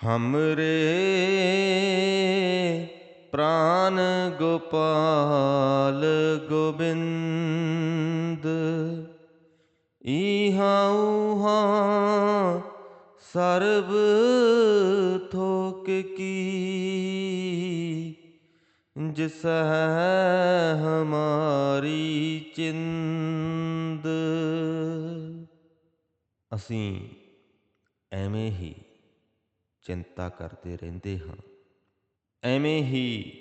ਹਮਰੇ ਪ੍ਰਾਨ ਗੋਪਾਲ ਗੋਬਿੰਦ ਈਹਾ ਊਹਾ ਸਰਬ ਥੋਕ ਕੀ ਜਿਸ ਹੈ ਹਮਾਰੀ ਚਿੰਦ ਅਸੀਂ ਐਵੇਂ ਹੀ ਚਿੰਤਾ ਕਰਦੇ ਰਹਿੰਦੇ ਹਾਂ। ਐਵੇਂ ਹੀ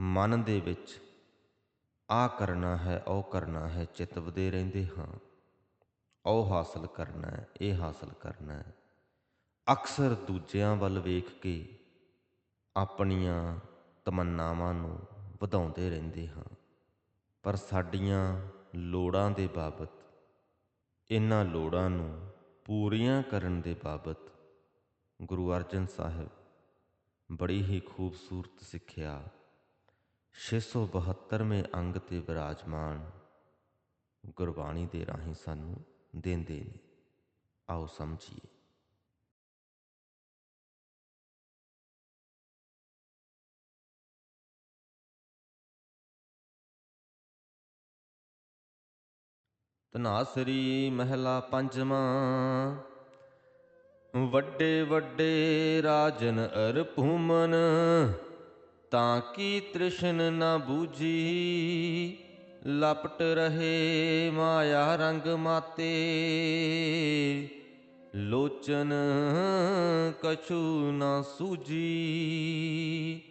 ਮਨ ਦੇ ਵਿੱਚ ਆ ਕਰਨਾ ਹੈ, ਉਹ ਕਰਨਾ ਹੈ, ਚਿਤਵਦੇ ਰਹਿੰਦੇ ਹਾਂ। ਉਹ ਹਾਸਲ ਕਰਨਾ ਹੈ, ਇਹ ਹਾਸਲ ਕਰਨਾ ਹੈ। ਅਕਸਰ ਦੂਜਿਆਂ ਵੱਲ ਵੇਖ ਕੇ ਆਪਣੀਆਂ ਤਮੰਨਾਵਾਂ ਨੂੰ ਵਧਾਉਂਦੇ ਰਹਿੰਦੇ ਹਾਂ। ਪਰ ਸਾਡੀਆਂ ਲੋੜਾਂ ਦੇ ਬਾਬਤ, ਇਹਨਾਂ ਲੋੜਾਂ ਨੂੰ ਪੂਰੀਆਂ ਕਰਨ ਦੇ ਬਾਬਤ ਗੁਰੂ ਅਰਜਨ ਸਾਹਿਬ ਬੜੀ ਹੀ ਖੂਬਸੂਰਤ ਸਿੱਖਿਆ। 672ਵੇਂ ਅੰਗ ਤੇ ਵਿਰਾਜਮਾਨ ਗੁਰਬਾਣੀ ਦੇ ਰਾਹੀਂ ਸਾਨੂੰ ਦਿੰਦੇ ਨੇ। ਆਓ ਸਮਝੀਏ। ਤਨਾਸਰੀ ਮਹਿਲਾ ਪੰਜਵਾਂ ਵੱਡੇ ਵੱਡੇ ਰਾਜਨ ਅਰਪੂਮਨ ਤਾਂ ਕੀ ਤ੍ਰਿਸ਼ਨ ਨਾ ਬੂਝੀ, ਲਪਟ ਰਹੇ ਮਾਇਆ ਰੰਗ ਮਾਤੇ। ਲੋਚਨ ਕਛੂ ਨਾ ਸੂਜੀ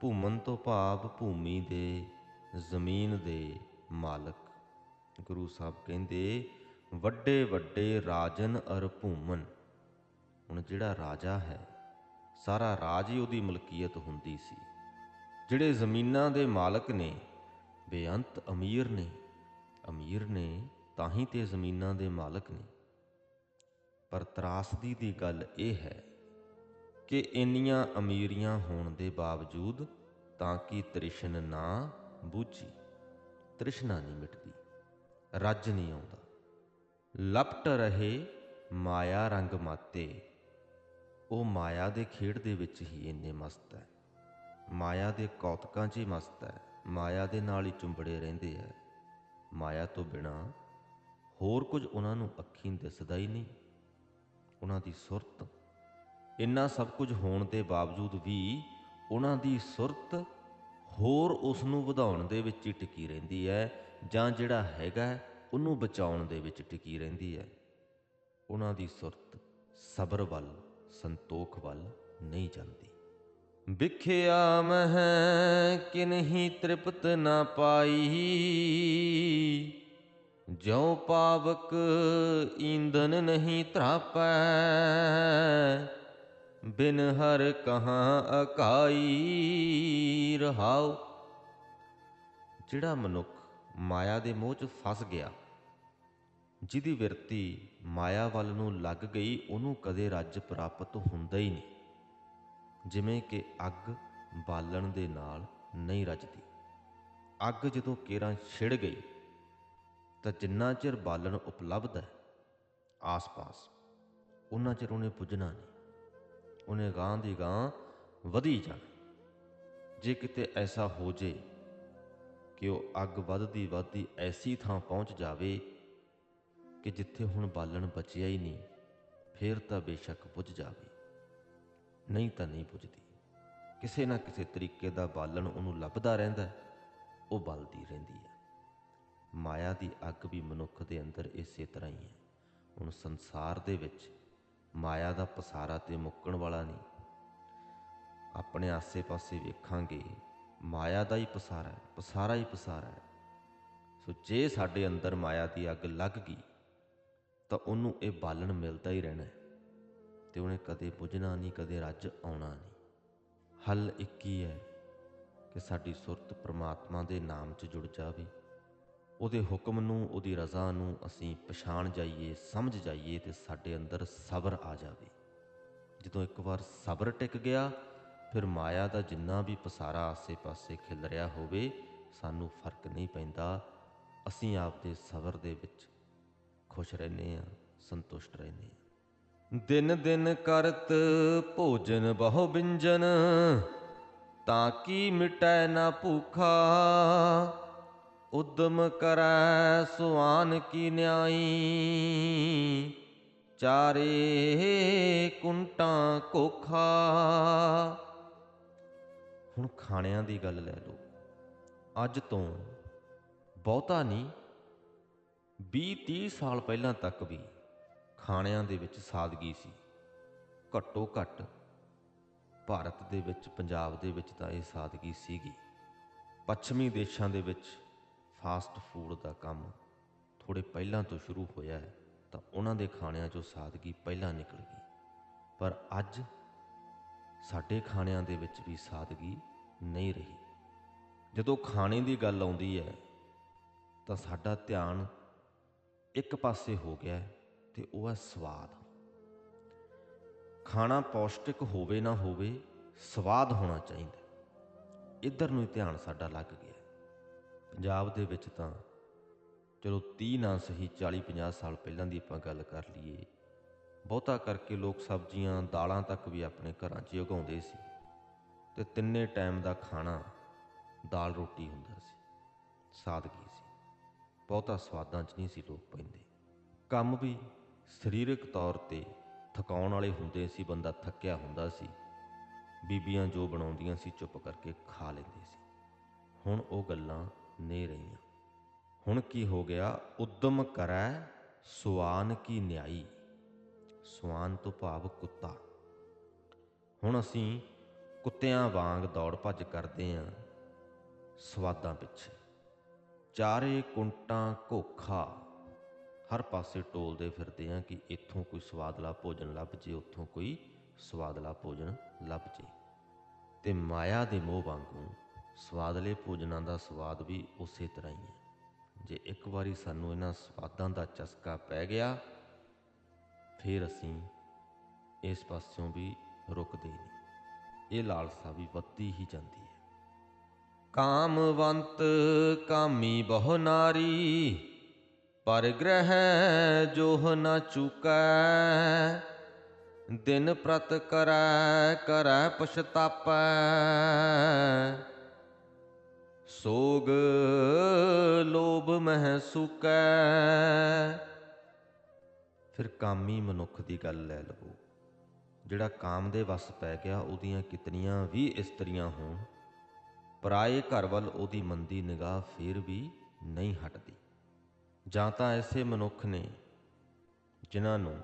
ਭੂਮਨ ਤੋਂ ਭਾਵ ਭੂਮੀ ਦੇ, ਜ਼ਮੀਨ ਦੇ ਮਾਲਕ। ਗੁਰੂ ਸਾਹਿਬ ਕਹਿੰਦੇ, ਵੱਡੇ ਵੱਡੇ ਰਾਜਨ ਅਰ ਭੂਮਨ। ਹੁਣ ਜਿਹੜਾ ਰਾਜਾ ਹੈ, ਸਾਰਾ ਰਾਜ ਹੀ ਉਹਦੀ ਮਲਕੀਅਤ ਹੁੰਦੀ ਸੀ। ਜਿਹੜੇ ਜ਼ਮੀਨਾਂ ਦੇ ਮਾਲਕ ਨੇ, ਬੇਅੰਤ ਅਮੀਰ ਨੇ ਅਮੀਰ ਨੇ ਤਾਂ ਹੀ ਤੇ ਜ਼ਮੀਨਾਂ ਦੇ ਮਾਲਕ ਨੇ। ਪਰ ਤਰਾਸਦੀ ਦੀ ਗੱਲ ਇਹ ਹੈ ਕਿ ਇੰਨੀਆਂ ਅਮੀਰੀਆਂ ਹੋਣ ਦੇ ਬਾਵਜੂਦ ਤਾਂ ਕਿ ਤ੍ਰਿਸ਼ਨ ਨਾ ਬੂਝੀ, ਤ੍ਰਿਸ਼ਨਾ ਨਹੀਂ ਮਿਟਦੀ, ਰੱਜ ਨਹੀਂ ਆਉਂਦਾ। ਲਪਟ ਰਹੇ ਮਾਇਆ ਰੰਗ ਮਾਤੇ ਉਹ ਮਾਇਆ ਦੇ ਖੇਡ ਦੇ ਵਿੱਚ ਹੀ ਇੰਨੇ ਮਸਤ ਹੈ। ਮਾਇਆ ਦੇ ਕੌਤਕਾਂ 'ਚ ਹੀ ਮਸਤ ਹੈ। ਮਾਇਆ ਦੇ ਨਾਲ ਹੀ ਚੁੰਬੜੇ ਰਹਿੰਦੇ ਹੈ। ਮਾਇਆ ਤੋਂ ਬਿਨਾ ਹੋਰ ਕੁਝ ਉਹਨਾਂ ਨੂੰ ਅੱਖੀਂ ਦਿਸਦਾ ਹੀ ਨਹੀਂ। ਉਹਨਾਂ ਦੀ ਸੁਰਤ, ਇੰਨਾ ਸਭ ਕੁਝ ਹੋਣ ਦੇ ਬਾਵਜੂਦ ਵੀ ਉਹਨਾਂ ਦੀ ਸੁਰਤ ਹੋਰ ਉਸ ਨੂੰ ਵਧਾਉਣ ਦੇ ਵਿੱਚ ਹੀ ਟਿਕੀ ਰਹਿੰਦੀ ਹੈ ਜਾਂ ਜਿਹੜਾ ਹੈਗਾ ਉਹਨੂੰ ਬਚਾਉਣ ਦੇ ਵਿੱਚ ਟਿਕੀ ਰਹਿੰਦੀ ਹੈ। ਉਹਨਾਂ ਦੀ ਸੁਰਤ ਸਬਰ ਵੱਲ ਸੰਤੋਖ ਵੱਲ ਨਹੀਂ ਜਾਂਦੀ। ਵਿਖਿਆ ਮਹਿ ਕਿਨਹੀ ਤ੍ਰਿਪਤ ਨਾ ਪਾਈ। ਜਿਉ ਪਾਵਕ ਈਂਧਨ ਨਹੀਂ ਤਰਾਪੈ ਬਿਨ ਹਰ ਕਹਾਂ ਅਕਾਈ ਰਹਾਉ। ਜਿਹੜਾ ਮਨੁੱਖ ਮਾਇਆ ਦੇ ਮੋਹ 'ਚ ਫਸ ਗਿਆ ਜਿਹਦੀ ਵਿਰਤੀ ਮਾਇਆ ਵੱਲ ਨੂੰ ਲੱਗ ਗਈ, ਉਹਨੂੰ ਕਦੇ ਰੱਜ ਪ੍ਰਾਪਤ ਹੁੰਦਾ ਹੀ ਨਹੀਂ। ਜਿਵੇਂ ਕਿ ਅੱਗ ਬਾਲਣ ਦੇ ਨਾਲ ਨਹੀਂ ਰੱਜਦੀ। ਅੱਗ ਜਦੋਂ ਕੇਰਾਂ ਛਿੜ ਗਈ, ਤਾਂ ਜਿੰਨਾ ਚਿਰ ਬਾਲਣ ਉਪਲਬਧ ਹੈ, ਆਸ-ਪਾਸ ਉਹਨਾਂ ਚਿਰ ਉਹਨੇ ਪੁੱਜਣਾ ਨਹੀਂ। ਉਹਨੇ ਗਾਂ ਦੀ ਗਾਂ ਵਧੀ ਜਾਣਾ। ਜੇ ਕਿਤੇ ਐਸਾ ਹੋ ਜੇ ਕਿ ਉਹ ਅੱਗ ਵੱਧਦੀ ਵੱਧਦੀ ਐਸੀ ਥਾਂ ਪਹੁੰਚ ਜਾਵੇ ਕਿ ਜਿੱਥੇ ਹੁਣ ਬਾਲਣ ਬਚਿਆ ਹੀ ਨਹੀਂ, ਫੇਰ ਤਾਂ ਬੇਸ਼ੱਕ ਪੁੱਜ ਜਾਵੇ। ਨਹੀਂ ਤਾਂ ਨਹੀਂ ਪੁੱਜਦੀ ਕਿਸੇ ਨਾ ਕਿਸੇ ਤਰੀਕੇ ਦਾ ਬਾਲਣ ਉਹਨੂੰ ਲੱਭਦਾ ਰਹਿੰਦਾ ਉਹ ਬਲਦੀ ਰਹਿੰਦੀ ਹੈ। ਮਾਇਆ ਦੀ ਅੱਗ ਵੀ ਮਨੁੱਖ ਦੇ ਅੰਦਰ ਇਸੇ ਤਰ੍ਹਾਂ ਹੀ ਹੈ। ਹੁਣ ਸੰਸਾਰ ਦੇ ਵਿੱਚ ਮਾਇਆ ਦਾ ਪਸਾਰਾ ਤੇ ਮੁੱਕਣ ਵਾਲਾ ਨਹੀਂ। ਆਪਣੇ ਆਸੇ-ਪਾਸੇ ਵੇਖਾਂਗੇ, ਮਾਇਆ ਦਾ ਹੀ ਪਸਾਰਾ ਹੈ, ਪਸਾਰਾ ਹੀ ਪਸਾਰਾ ਹੈ। ਸੋ ਜੇ ਸਾਡੇ ਅੰਦਰ ਮਾਇਆ ਦੀ ਅੱਗ ਲੱਗ ਗਈ ਤਾਂ ਉਹਨੂੰ ਇਹ ਬਾਲਣ ਮਿਲਦਾ ਹੀ ਰਹਿਣਾ ਤੇ ਉਹਨੇ ਕਦੇ ਪੁੱਜਣਾ ਨਹੀਂ, ਕਦੇ ਰੱਜ ਆਉਣਾ ਨਹੀਂ। ਹੱਲ ਇੱਕ ਹੀ ਹੈ ਕਿ ਸਾਡੀ ਸੁਰਤ ਪ੍ਰਮਾਤਮਾ ਦੇ ਨਾਮ 'ਚ ਜੁੜ ਜਾਵੇ। ਉਹਦੇ ਹੁਕਮ ਨੂੰ, ਉਹਦੀ ਰਜ਼ਾ ਨੂੰ ਅਸੀਂ ਪਛਾਣ ਜਾਈਏ, ਸਮਝ ਜਾਈਏ ਤੇ ਸਾਡੇ ਅੰਦਰ ਸਬਰ ਆ ਜਾਵੇ। ਜਦੋਂ ਇੱਕ ਵਾਰ ਸਬਰ ਟਿਕ ਗਿਆ, ਫਿਰ ਮਾਇਆ ਦਾ ਜਿੰਨਾ ਵੀ ਪਸਾਰਾ ਆਸੇ-ਪਾਸੇ ਖਿਲ ਰਿਹਾ ਹੋਵੇ, ਸਾਨੂੰ ਫ਼ਰਕ ਨਹੀਂ ਪੈਂਦਾ। ਅਸੀਂ ਆਪਦੇ ਸਬਰ ਦੇ ਵਿੱਚ ਖੁਸ਼ ਰਹਿੰਦੇ ਆ ਸੰਤੁਸ਼ਟ ਰਹਿੰਦੇ ਆ ਦਿਨ ਦਿਨ ਕਰਤ ਭੋਜਨ ਬਹੁ ਬਿੰਜਨ, ਤਾਂ ਕੀ ਮਿਟੈ ਨਾ ਭੂਖਾ, ਉਦਮ ਕਰੈ ਸੁਆਨ ਕੀ ਨਿਆਈ। ਚਾਰੇ ਕੁੰਟਾਂ ਕੋਖਾ। ਹੁਣ ਖਾਣਿਆਂ ਦੀ ਗੱਲ ਲੈ ਲਓ। ਅੱਜ ਤੋਂ ਬਹੁਤਾ ਨਹੀਂ 20 30 ਸਾਲ ਪਹਿਲਾਂ ਤੱਕ ਵੀ ਖਾਣਿਆਂ ਦੇ ਵਿੱਚ ਸਾਦਗੀ ਸੀ। ਘੱਟੋ ਘੱਟ ਭਾਰਤ ਦੇ ਵਿੱਚ, ਪੰਜਾਬ ਦੇ ਵਿੱਚ ਤਾਂ ਇਹ ਸਾਦਗੀ ਸੀਗੀ। ਪੱਛਮੀ ਦੇਸ਼ਾਂ ਦੇ ਵਿੱਚ ਫਾਸਟ ਫੂਡ ਦਾ ਕੰਮ ਥੋੜੇ ਪਹਿਲਾਂ ਤੋਂ ਸ਼ੁਰੂ ਹੋਇਆ ਹੈ, ਤਾਂ ਉਹਨਾਂ ਦੇ ਖਾਣਿਆਂ 'ਚੋਂ ਸਾਦਗੀ ਪਹਿਲਾਂ ਨਿਕਲ ਗਈ। ਪਰ ਅੱਜ ਸਾਡੇ ਖਾਣਿਆਂ ਦੇ ਵਿੱਚ ਵੀ ਸਾਦਗੀ ਨਹੀਂ ਰਹੀ। ਜਦੋਂ ਖਾਣੇ ਦੀ ਗੱਲ ਆਉਂਦੀ ਹੈ, ਤਾਂ ਸਾਡਾ ਧਿਆਨ ਇੱਕ ਪਾਸੇ ਹੋ ਗਿਆ ਹੈ ਤੇ ਉਹ ਹੈ ਸਵਾਦ। ਖਾਣਾ ਪੌਸ਼ਟਿਕ ਹੋਵੇ ਨਾ ਹੋਵੇ, ਸਵਾਦ ਹੋਣਾ ਚਾਹੀਦਾ ਇੱਧਰ ਨੂੰ ਹੀ ਧਿਆਨ ਸਾਡਾ ਲੱਗ ਗਿਆ ਪੰਜਾਬ ਦੇ ਵਿੱਚ ਤਾਂ ਚਲੋ 30 ਨਾ ਸਹੀ 40 50 ਸਾਲ ਪਹਿਲਾਂ ਦੀ ਆਪਾਂ ਗੱਲ ਕਰ ਲਈਏ, ਬਹੁਤਾ ਕਰਕੇ ਲੋਕ ਸਬਜ਼ੀਆਂ, ਦਾਲਾਂ ਤੱਕ ਵੀ ਆਪਣੇ ਘਰਾਂ 'ਚ ਉਗਾਉਂਦੇ ਸੀ ਤੇ ਤਿੰਨੇ ਟਾਈਮ ਦਾ ਖਾਣਾ ਦਾਲ ਰੋਟੀ ਹੁੰਦਾ ਸੀ, ਸਾਦਗੀ ਬਹੁਤਾ ਸਵਾਦਾਂ 'ਚ ਨਹੀਂ ਸੀ ਲੋਕ ਪੈਂਦੇ। ਕੰਮ ਵੀ ਸਰੀਰਕ ਤੌਰ ਤੇ ਥਕਾਉਣ ਵਾਲੇ ਹੁੰਦੇ ਸੀ, ਬੰਦਾ ਥੱਕਿਆ ਹੁੰਦਾ ਸੀ। ਬੀਬੀਆਂ ਜੋ ਬਣਾਉਂਦੀਆਂ ਸੀ, ਚੁੱਪ ਕਰਕੇ ਖਾ ਲੈਂਦੇ ਸੀ। ਹੁਣ ਉਹ ਗੱਲਾਂ ਨਹੀਂ ਰਹੀਆਂ। ਹੁਣ ਕੀ ਹੋ ਗਿਆ? ਉਦਮ ਕਰੈ ਸੁਆਨ ਕੀ ਨਿਆਈ। ਸੁਆਨ ਤੋਂ ਭਾਵ ਕੁੱਤਾ। ਹੁਣ ਅਸੀਂ ਕੁੱਤਿਆਂ ਵਾਂਗ ਦੌੜ ਭੱਜ ਕਰਦੇ ਆਂ। ਸਵਾਦਾਂ ਪਿੱਛੇ। ਚਾਰੇ ਕੁੰਟਾਂ ਘੋਖਾ। ਹਰ ਪਾਸੇ ਟੋਲਦੇ ਫਿਰਦੇ ਆਂ ਕਿ ਇੱਥੋਂ ਕੋਈ ਸਵਾਦਲਾ ਭੋਜਨ ਲੱਭ ਜੇ, ਉੱਥੋਂ ਕੋਈ ਸਵਾਦਲਾ ਭੋਜਨ ਲੱਭ ਜੇ। ਤੇ ਮਾਇਆ ਦੇ ਮੋਹ ਵਾਂਗੂ ਸਵਾਦਲੇ ਭੋਜਨਾਂ ਦਾ ਸਵਾਦ ਵੀ ਉਸੇ ਤਰ੍ਹਾਂ ਹੀ ਹੈ। ਜੇ ਇੱਕ ਵਾਰੀ ਸਾਨੂੰ ਇਹਨਾਂ ਸਵਾਦਾਂ ਦਾ ਚਸਕਾ ਪੈ ਗਿਆ, ਫਿਰ ਅਸੀਂ ਇਸ ਪਾਸਿਓਂ ਵੀ ਰੁਕਦੇ ਨਹੀਂ। ਇਹ ਲਾਲਸਾ ਵੀ ਵੱਧਦੀ ਹੀ ਜਾਂਦੀ ਹੈ। ਕਾਮਵੰਤ ਕਾਮੀ ਬਹੁ ਨਾਰੀ, ਪਰ ਗ੍ਰਹਿ ਜੋਹ ਨਾ ਚੁਕੈ। ਦਿਨ ਪ੍ਰਤ ਕਰੈ ਕਰੈ ਪਛਤਾਪੈ। ਸੋਗ ਲੋਭ ਮਹਿ ਸੁਕੈ। ਫਿਰ ਕਾਮੀ ਮਨੁੱਖ ਦੀ ਗੱਲ ਲੈ ਲਵੋ। ਜਿਹੜਾ ਕਾਮ ਦੇ ਵਸ ਪੈ ਗਿਆ, ਉਹਦੀਆਂ ਕਿਤਨੀਆਂ ਵੀ ਇਸਤਰੀਆਂ ਹੋਣ ਪਰਾਏ ਘਰ ਵੱਲ ਉਹਦੀ ਮੰਦੀ ਨਿਗਾਹ ਫੇਰ ਵੀ ਨਹੀਂ ਹਟਦੀ। ਜਾਂ ਤਾਂ ਐਸੇ ਮਨੁੱਖ ਨੇ ਜਿਨ੍ਹਾਂ ਨੂੰ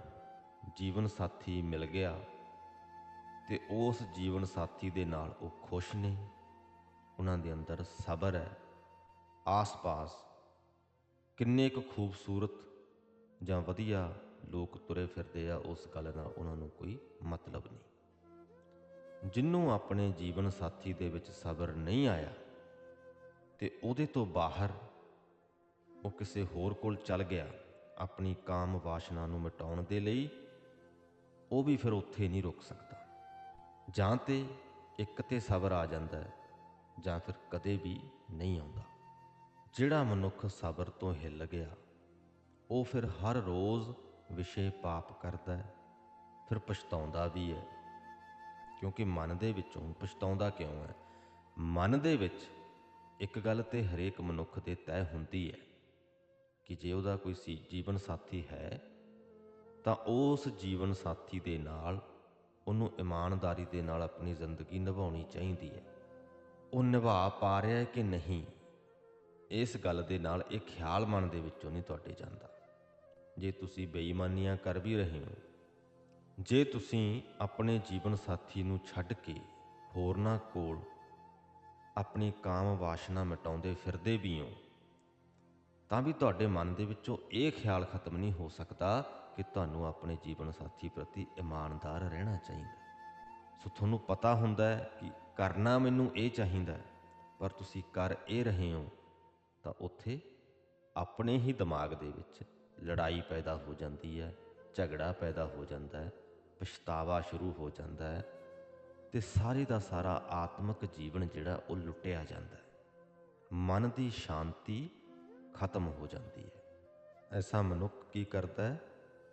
ਜੀਵਨ ਸਾਥੀ ਮਿਲ ਗਿਆ ਤੇ ਉਸ ਜੀਵਨ ਸਾਥੀ ਦੇ ਨਾਲ ਉਹ ਖੁਸ਼ ਨੇ। ਉਹਨਾਂ ਦੇ ਅੰਦਰ ਸਬਰ ਹੈ। ਆਸ-ਪਾਸ ਕਿੰਨੇ ਕੁ ਖੂਬਸੂਰਤ ਜਾਂ ਵਧੀਆ ਲੋਕ ਤੁਰੇ ਫਿਰਦੇ ਆ, ਉਸ ਗੱਲ ਨਾਲ ਉਹਨਾਂ ਨੂੰ ਕੋਈ ਮਤਲਬ ਨਹੀਂ। ਜਿੰਨੂੰ ਆਪਣੇ ਜੀਵਨ ਸਾਥੀ ਦੇ ਵਿੱਚ ਸਬਰ ਨਹੀਂ ਆਇਆ ਤੇ ਉਹਦੇ ਤੋਂ ਬਾਹਰ ਉਹ ਕਿਸੇ ਹੋਰ ਕੋਲ ਚੱਲ ਗਿਆ ਆਪਣੀ ਕਾਮ ਵਾਸ਼ਨਾ ਨੂੰ ਮਿਟਾਉਣ ਦੇ ਲਈ, ਉਹ ਵੀ ਫਿਰ ਉੱਥੇ ਨਹੀਂ ਰੁਕ ਸਕਦਾ। ਜਾਂ ਤੇ ਇੱਕ ਤੇ ਸਬਰ ਆ ਜਾਂਦਾ ਹੈ, ਜਾਂ ਫਿਰ ਕਦੇ ਵੀ ਨਹੀਂ ਆਉਂਦਾ। ਜਿਹੜਾ ਮਨੁੱਖ ਸਬਰ ਤੋਂ ਹਿੱਲ ਗਿਆ, ਉਹ ਫਿਰ ਹਰ ਰੋਜ਼ ਵਿਸ਼ੇ ਪਾਪ ਕਰਦਾ ਹੈ, ਫਿਰ ਪਛਤਾਉਂਦਾ ਵੀ ਹੈ। ਕਿਉਂਕਿ ਮਨ ਦੇ ਵਿੱਚੋਂ ਪਛਤਾਉਂਦਾ ਕਿਉਂ ਹੈ? ਮਨ ਦੇ ਵਿੱਚ ਇੱਕ ਗੱਲ ਤੇ ਹਰੇਕ ਮਨੁੱਖ ਦੇ ਤੈਅ ਹੁੰਦੀ ਹੈ ਕਿ ਜੇ ਉਹਦਾ ਕੋਈ ਸੀ ਜੀਵਨ ਸਾਥੀ ਹੈ, ਤਾਂ ਉਸ ਜੀਵਨ ਸਾਥੀ ਦੇ ਨਾਲ ਉਹਨੂੰ ਇਮਾਨਦਾਰੀ ਦੇ ਨਾਲ ਆਪਣੀ ਜ਼ਿੰਦਗੀ ਨਿਭਾਉਣੀ ਚਾਹੀਦੀ ਹੈ। ਉਹ ਨਿਭਾ ਪਾ ਰਿਹਾ ਹੈ ਕਿ ਨਹੀਂ, ਇਸ ਗੱਲ ਦੇ ਨਾਲ ਇਹ ਖਿਆਲ ਮਨ ਦੇ ਵਿੱਚੋਂ ਨਹੀਂ ਤੁਹਾਡੇ ਜਾਂਦਾ। ਜੇ ਤੁਸੀਂ ਬੇਈਮਾਨੀਆਂ ਕਰ ਵੀ ਰਹੇ ਹੋ ਜੇ ਤੁਸੀਂ ਆਪਣੇ ਜੀਵਨ ਸਾਥੀ ਨੂੰ ਛੱਡ ਕੇ ਹੋਰਨਾਂ ਕੋਲ ਆਪਣੀ ਕਾਮ ਵਾਸ਼ਨਾ ਮਿਟਾਉਂਦੇ ਫਿਰਦੇ ਵੀ ਹੋ, ਤਾਂ ਵੀ ਤੁਹਾਡੇ ਮਨ ਦੇ ਵਿੱਚੋਂ ਇਹ ਖਿਆਲ ਖਤਮ ਨਹੀਂ ਹੋ ਸਕਦਾ ਕਿ ਤੁਹਾਨੂੰ ਆਪਣੇ ਜੀਵਨ ਸਾਥੀ ਪ੍ਰਤੀ ਇਮਾਨਦਾਰ ਰਹਿਣਾ ਚਾਹੀਦਾ। ਸੋ ਤੁਹਾਨੂੰ ਪਤਾ ਹੁੰਦਾ ਹੈ ਕਿ ਕਰਨਾ ਮੈਨੂੰ ਇਹ ਚਾਹੀਦਾ ਪਰ ਤੁਸੀਂ ਕਰ ਇਹ ਰਹੇ ਹੋ, ਤਾਂ ਉੱਥੇ ਆਪਣੇ ਹੀ ਦਿਮਾਗ ਦੇ ਵਿੱਚ ਲੜਾਈ ਪੈਦਾ ਹੋ ਜਾਂਦੀ ਹੈ, ਝਗੜਾ ਪੈਦਾ ਹੋ ਜਾਂਦਾ ਹੈ ਪਛਤਾਵਾ ਸ਼ੁਰੂ ਹੋ ਜਾਂਦਾ ਹੈ ਤੇ ਸਾਰੇ ਦਾ ਸਾਰਾ ਆਤਮਿਕ ਜੀਵਨ ਜਿਹੜਾ ਉਹ ਲੁੱਟਿਆ ਜਾਂਦਾ ਹੈ। ਮਨ ਦੀ ਸ਼ਾਂਤੀ ਖਤਮ ਹੋ ਜਾਂਦੀ ਹੈ। ਐਸਾ ਮਨੁੱਖ ਕੀ ਕਰਦਾ ਹੈ?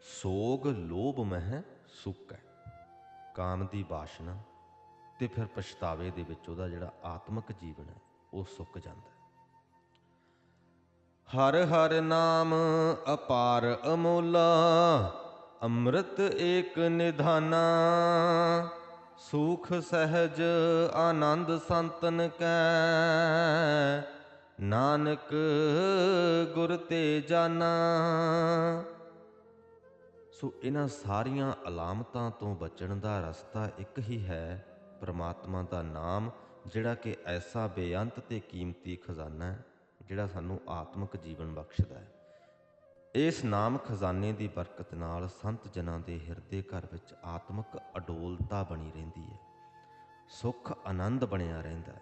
ਸੋਗ, ਲੋਭ, ਮਹਿ ਸੁੱਕ ਹੈ। ਕਾਮ ਦੀ ਬਾਸ਼ਨਾ ਤੇ ਫਿਰ ਪਛਤਾਵੇ ਦੇ ਵਿੱਚ ਉਹਦਾ ਜਿਹੜਾ ਆਤਮਿਕ ਜੀਵਨ ਹੈ, ਉਹ ਸੁੱਕ ਜਾਂਦਾ ਹੈ। ਹਰ ਹਰ ਨਾਮ ਅਪਾਰ ਅਮੋਲਾ ਅੰਮ੍ਰਿਤ ਏਕ ਨਿਧਾਨਾ, ਸੁਖ ਸਹਿਜ ਆਨੰਦ ਸੰਤਨ ਕੈ, ਨਾਨਕ ਗੁਰ ਤੇ ਜਾਨਾ। ਸੋ ਇਹਨਾਂ ਸਾਰੀਆਂ ਅਲਾਮਤਾਂ ਤੋਂ ਬਚਣ ਦਾ ਰਸਤਾ ਇੱਕ ਹੀ ਹੈ ਪ੍ਰਮਾਤਮਾ ਦਾ ਨਾਮ, ਜਿਹੜਾ ਕਿ ਐਸਾ ਬੇਅੰਤ ਤੇ ਕੀਮਤੀ ਖਜ਼ਾਨਾ ਹੈ, ਜਿਹੜਾ ਸਾਨੂੰ ਆਤਮਿਕ ਜੀਵਨ ਬਖਸ਼ਦਾ ਹੈ। ਇਸ ਨਾਮ ਖਜ਼ਾਨੇ ਦੀ ਬਰਕਤ ਨਾਲ ਸੰਤ ਜਨਾਂ ਦੇ ਹਿਰਦੇ ਘਰ ਵਿੱਚ ਆਤਮਿਕ ਅਡੋਲਤਾ ਬਣੀ ਰਹਿੰਦੀ ਹੈ। ਸੁੱਖ ਆਨੰਦ ਬਣਿਆ ਰਹਿੰਦਾ ਹੈ।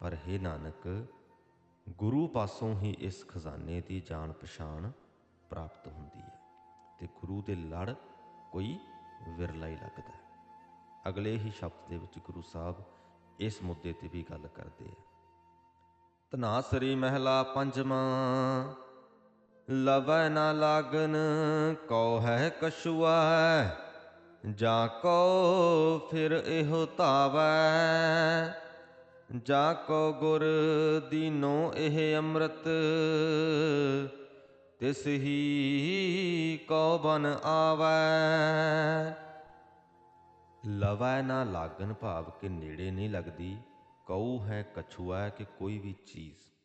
ਪਰ हे ਨਾਨਕ, ਗੁਰੂ ਪਾਸੋਂ ਹੀ ਇਸ ਖਜ਼ਾਨੇ ਦੀ ਜਾਣ ਪਛਾਣ ਪ੍ਰਾਪਤ ਹੁੰਦੀ ਹੈ ਤੇ ਗੁਰੂ ਦੇ ਲੜ ਕੋਈ ਵਿਰਲਾ ਹੀ ਲੱਗਦਾ ਹੈ। ਅਗਲੇ ਹੀ ਸ਼ਬਦ ਦੇ ਵਿੱਚ ਗੁਰੂ ਸਾਹਿਬ ਇਸ ਮੁੱਦੇ ਤੇ ਵੀ ਗੱਲ ਕਰਦੇ ਆ। ਤਨਾਸਰੀ ਮਹਿਲਾ ਪੰਜਵਾਂ ਲਵੈ ਨਾ ਲਾਗਨ, ਕਉ ਹੈ ਕਛੁਆ ਜਾ ਕੋ ਫਿਰ ਇਹੋ ਧਾਵੈ। ਜਾ ਕੋ ਗੁਰ ਦੀਨੋ ਇਹ ਅੰਮ੍ਰਿਤ। ਤਿਸ ਹੀ ਕੋ ਬਨ ਆਵੈ। ਲਵੈ ਨਾ ਲਾਗਨ ਭਾਵ ਕਿ ਨੇੜੇ ਨਹੀਂ ਲੱਗਦੀ। ਕਉ ਹੈ ਕਛੂਆ ਕਿ ਕੋਈ ਵੀ ਚੀਜ਼।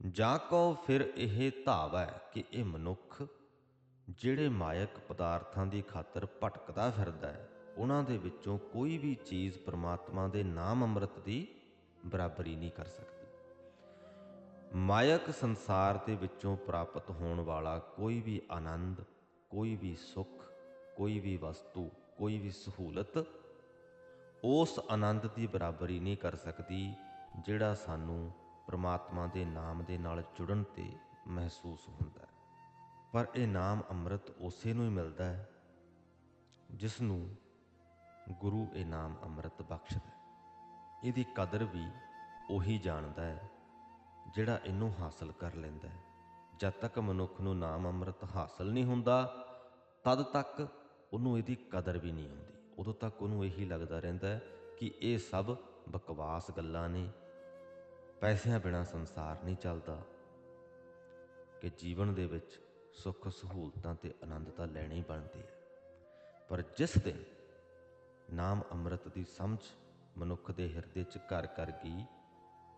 ਜਾਂ ਕੋ ਫਿਰ ਇਹ ਧਾਵੈ ਕਿ ਇਹ ਮਨੁੱਖ ਜਿਹੜੇ ਮਾਇਕ ਪਦਾਰਥਾਂ ਦੀ ਖਾਤਰ ਭਟਕਦਾ ਫਿਰਦਾ ਹੈ, ਉਹਨਾਂ ਦੇ ਵਿੱਚੋਂ ਕੋਈ ਵੀ ਚੀਜ਼ ਪ੍ਰਮਾਤਮਾ ਦੇ ਨਾਮ ਅੰਮ੍ਰਿਤ ਦੀ ਬਰਾਬਰੀ ਨਹੀਂ ਕਰ ਸਕਦੀ। ਮਾਇਕ ਸੰਸਾਰ ਦੇ ਵਿੱਚੋਂ ਪ੍ਰਾਪਤ ਹੋਣ ਵਾਲਾ ਕੋਈ ਵੀ ਆਨੰਦ, ਕੋਈ ਵੀ ਸੁੱਖ, ਕੋਈ ਵੀ ਵਸਤੂ, ਕੋਈ ਵੀ ਸਹੂਲਤ ਉਸ ਆਨੰਦ ਦੀ ਬਰਾਬਰੀ ਨਹੀਂ ਕਰ ਸਕਦੀ ਜਿਹੜਾ ਸਾਨੂੰ ਪ੍ਰਮਾਤਮਾ ਦੇ ਨਾਮ ਦੇ ਨਾਲ ਜੁੜਨ ਤੇ ਮਹਿਸੂਸ ਹੁੰਦਾ ਹੈ। ਪਰ ਇਹ ਨਾਮ ਅੰਮ੍ਰਿਤ ਉਸੇ ਨੂੰ ਹੀ ਮਿਲਦਾ ਹੈ ਜਿਸ ਨੂੰ ਗੁਰੂ ਇਹ ਨਾਮ ਅੰਮ੍ਰਿਤ ਬਖਸ਼ਦਾ ਹੈ। ਇਹਦੀ ਕਦਰ ਵੀ ਉਹੀ ਜਾਣਦਾ ਹੈ, ਜਿਹੜਾ ਇਹਨੂੰ ਹਾਸਲ ਕਰ ਲੈਂਦਾ ਹੈ। ਜਦ ਤੱਕ ਮਨੁੱਖ ਨੂੰ ਨਾਮ ਅੰਮ੍ਰਿਤ ਹਾਸਲ ਨਹੀਂ ਹੁੰਦਾ, ਤਦ ਤੱਕ ਉਹਨੂੰ ਇਹਦੀ ਕਦਰ ਵੀ ਨਹੀਂ ਆਉਂਦੀ। ਉਦੋਂ ਤੱਕ ਉਹਨੂੰ ਇਹੀ ਲੱਗਦਾ ਰਹਿੰਦਾ ਹੈ ਕਿ ਇਹ ਸਭ ਬਕਵਾਸ ਗੱਲਾਂ ਨੇ ਪੈਸਿਆਂ ਬਿਨਾ ਸੰਸਾਰ ਨਹੀਂ ਚੱਲਦਾ। ਕਿ ਜੀਵਨ ਦੇ ਵਿੱਚ ਸੁੱਖ ਸਹੂਲਤਾਂ ਤੇ ਆਨੰਦ ਤਾਂ ਲੈਣੇ ਹੀ ਬਣਦੇ ਆ। ਪਰ ਜਿਸ ਦਿਨ ਨਾਮ ਅੰਮ੍ਰਿਤ ਦੀ ਸਮਝ ਮਨੁੱਖ ਦੇ ਹਿਰਦੇ 'ਚ ਘਰ ਕਰ ਗਈ,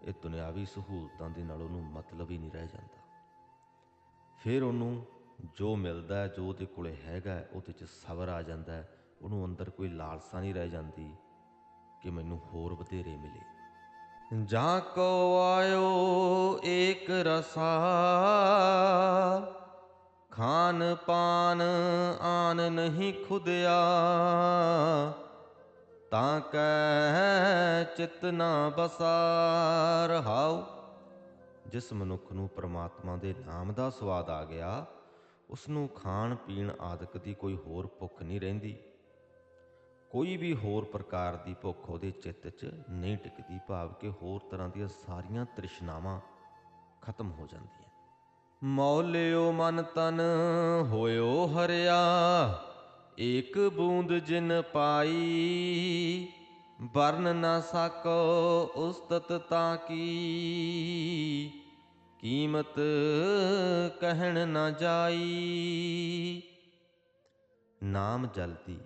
ਇਹ ਦੁਨਿਆਵੀ ਸਹੂਲਤਾਂ ਦੇ ਨਾਲ ਉਹਨੂੰ ਮਤਲਬ ਹੀ ਨਹੀਂ ਰਹਿ ਜਾਂਦਾ। ਫਿਰ ਉਹਨੂੰ ਜੋ ਮਿਲਦਾ ਜੋ ਉਹਦੇ ਕੋਲੇ ਹੈਗਾ ਉਹਦੇ 'ਚ ਸਬਰ ਆ ਜਾਂਦਾ ਉਹਨੂੰ ਅੰਦਰ ਕੋਈ ਲਾਲਸਾ ਨਹੀਂ ਰਹਿ ਜਾਂਦੀ ਕਿ ਮੈਨੂੰ ਹੋਰ ਵਧੇਰੇ ਮਿਲੇ। ਜਾਂ ਕੋ ਆਇਓ ਏਕ ਰਸਾ, ਖਾਨ ਪਾਨ ਆਨ ਨਹੀਂ ਖੁਦਿਆ, ਤਾਂ ਕੈ ਚਿਤ ਨਾ ਬਸਾਰ ਹਾਉ ਜਿਸ ਮਨੁੱਖ ਨੂੰ ਪ੍ਰਮਾਤਮਾ ਦੇ ਨਾਮ ਦਾ ਸਵਾਦ ਆ ਗਿਆ ਉਸ ਨੂੰ ਖਾਣ ਪੀਣ ਆਦਿਕ ਦੀ ਕੋਈ ਹੋਰ ਭੁੱਖ ਨਹੀਂ ਰਹਿੰਦੀ। ਕੋਈ ਵੀ ਹੋਰ ਪ੍ਰਕਾਰ ਦੀ ਭੁੱਖ ਉਹਦੇ ਚਿੱਤ 'ਚ ਨਹੀਂ ਟਿਕਦੀ, ਭਾਵ ਕਿ ਹੋਰ ਤਰ੍ਹਾਂ ਦੀਆਂ ਸਾਰੀਆਂ ਤ੍ਰਿਸ਼ਨਾਵਾਂ ਖਤਮ ਹੋ ਜਾਂਦੀਆਂ। ਮੌਲਿਓ ਮਨ ਤਨ, ਹੋਇਓ ਹਰਿਆ, ਏਕ ਬੂੰਦ ਜਿਨ ਪਾਈ, ਵਰਨ ਨਾ ਸਕੋ ਉਸਤਤ ਤਾਂ ਕੀ। ਕੀਮਤ ਕਹਿਣ ਨਾ ਜਾਈ, ਨਾਮ ਜਲਦੀ